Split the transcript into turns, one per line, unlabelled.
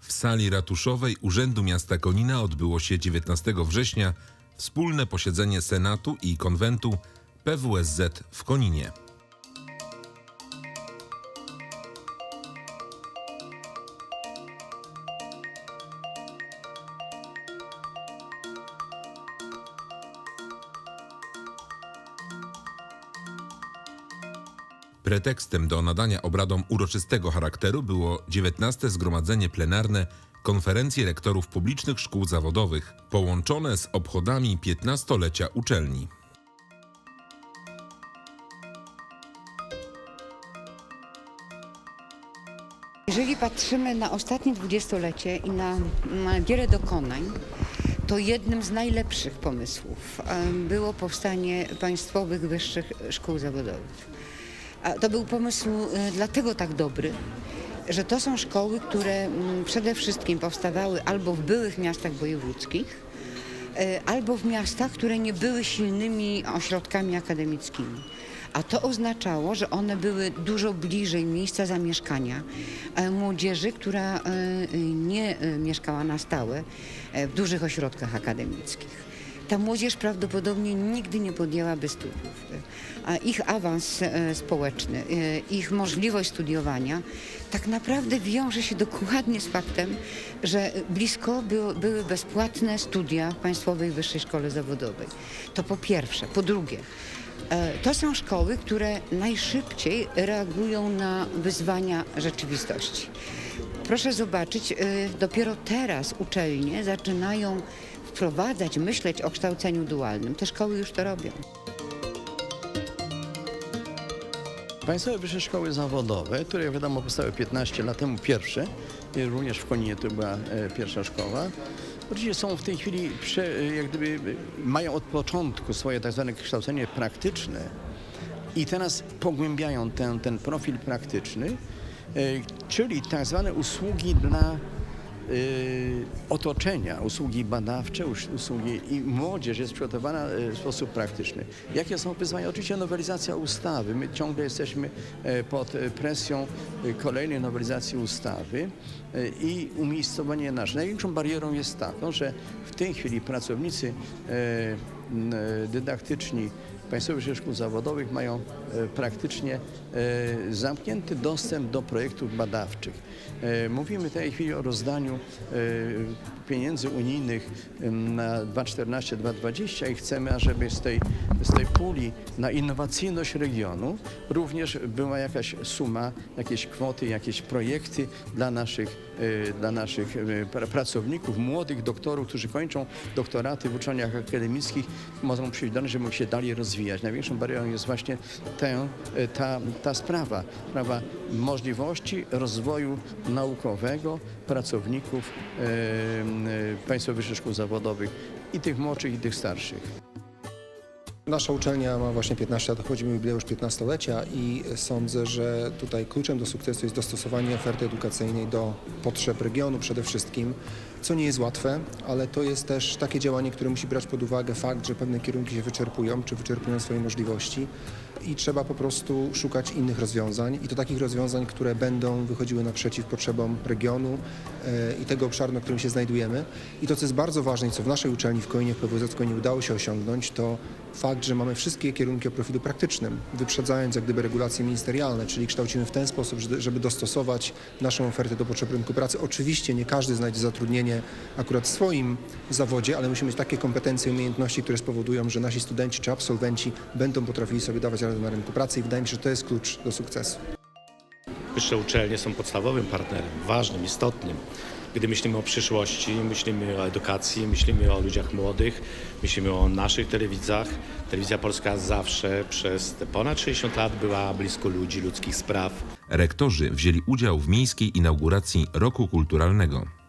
W sali ratuszowej Urzędu Miasta Konina odbyło się 19 września wspólne posiedzenie Senatu i Konwentu PWSZ w Koninie. Pretekstem do nadania obradom uroczystego charakteru było 19 Zgromadzenie Plenarne Konferencji Rektorów Publicznych Szkół Zawodowych, połączone z obchodami 15-lecia uczelni.
Jeżeli patrzymy na ostatnie dwudziestolecie i na, na wiele dokonań, to jednym z najlepszych pomysłów było powstanie państwowych wyższych szkół zawodowych. To był pomysł e, dlatego tak dobry, że to są szkoły, które mm, przede wszystkim powstawały albo w byłych miastach wojewódzkich, e, albo w miastach, które nie były silnymi ośrodkami akademickimi. A to oznaczało, że one były dużo bliżej miejsca zamieszkania e, młodzieży, która e, nie e, mieszkała na stałe w dużych ośrodkach akademickich. Ta młodzież prawdopodobnie nigdy nie podjęłaby studiów. A ich awans e, społeczny, e, ich możliwość studiowania tak naprawdę wiąże się dokładnie z faktem, że blisko były bezpłatne studia w Państwowej Wyższej Szkole Zawodowej. To po pierwsze. Po drugie, e, to są szkoły, które najszybciej reagują na wyzwania rzeczywistości. Proszę zobaczyć, dopiero teraz uczelnie zaczynają wprowadzać, myśleć o kształceniu dualnym. Te szkoły już to robią.
Państwowe Wyższe Szkoły Zawodowe, które jak wiadomo powstały 15 lat temu pierwsze, również w Koninie to była e, pierwsza szkoła, oczywiście są w tej chwili, prze, e, jak gdyby mają od początku swoje tak zwane kształcenie praktyczne i teraz pogłębiają ten, ten profil praktyczny, e, czyli tak zwane usługi dla otoczenia, usługi badawcze, us- usługi i młodzież jest przygotowana y, w sposób praktyczny. Jakie są wyzwania? Oczywiście nowelizacja ustawy. My ciągle jesteśmy e, pod e, presją e, kolejnej nowelizacji ustawy i umiejscowienie nasze. Największą barierą jest taką, że w tej chwili pracownicy dydaktyczni Państwowych Szkół Zawodowych mają e, praktycznie e, zamknięty dostęp do projektów badawczych. E, Mówimy w tej chwili o rozdaniu pieniędzy unijnych na 2014-2020 i chcemy, ażeby z tej, z tej puli na innowacyjność regionu również była jakaś suma, jakieś kwoty, jakieś projekty dla naszych, dla naszych pra- pracowników, młodych doktorów, którzy kończą doktoraty w uczelniach akademickich, mogą przyjść do nas, żeby się dalej rozwijać. Największą barierą jest właśnie tę, e, ta, ta sprawa, sprawa możliwości rozwoju naukowego pracowników e, e, Państwowych Szkół Zawodowych i tych młodszych, i tych starszych.
Nasza uczelnia ma właśnie 15 lat, obchodzimy jubileusz 15-lecia i sądzę, że tutaj kluczem do sukcesu jest dostosowanie oferty edukacyjnej do potrzeb regionu przede wszystkim, co nie jest łatwe, ale to jest też takie działanie, które musi brać pod uwagę fakt, że pewne kierunki się wyczerpują, czy wyczerpują swoje możliwości i trzeba po prostu szukać innych rozwiązań i to takich rozwiązań, które będą wychodziły naprzeciw potrzebom regionu e, i tego obszaru, na którym się znajdujemy. I to, co jest bardzo ważne i co w naszej uczelni w Koinie, w PWZ Koinie udało się osiągnąć, to fakt, że mamy wszystkie kierunki o profilu praktycznym, wyprzedzając jak gdyby regulacje ministerialne, czyli kształcimy w ten sposób, żeby- dostosować naszą ofertę do potrzeb rynku pracy. Oczywiście nie każdy znajdzie zatrudnienie akurat w swoim zawodzie, ale musimy mieć takie kompetencje umiejętności, które spowodują, że nasi studenci czy absolwenci będą potrafili sobie dawać radę na rynku pracy i wydaje mi się, że to jest klucz do sukcesu.
Wyższe uczelnie są podstawowym partnerem, ważnym, istotnym. Gdy myślimy o przyszłości, myślimy o edukacji, myślimy o ludziach młodych, myślimy o naszych telewidzach. Telewizja Polska zawsze przez ponad 60 lat była blisko ludzi, ludzkich spraw.
Rektorzy wzięli udział w miejskiej inauguracji Roku Kulturalnego.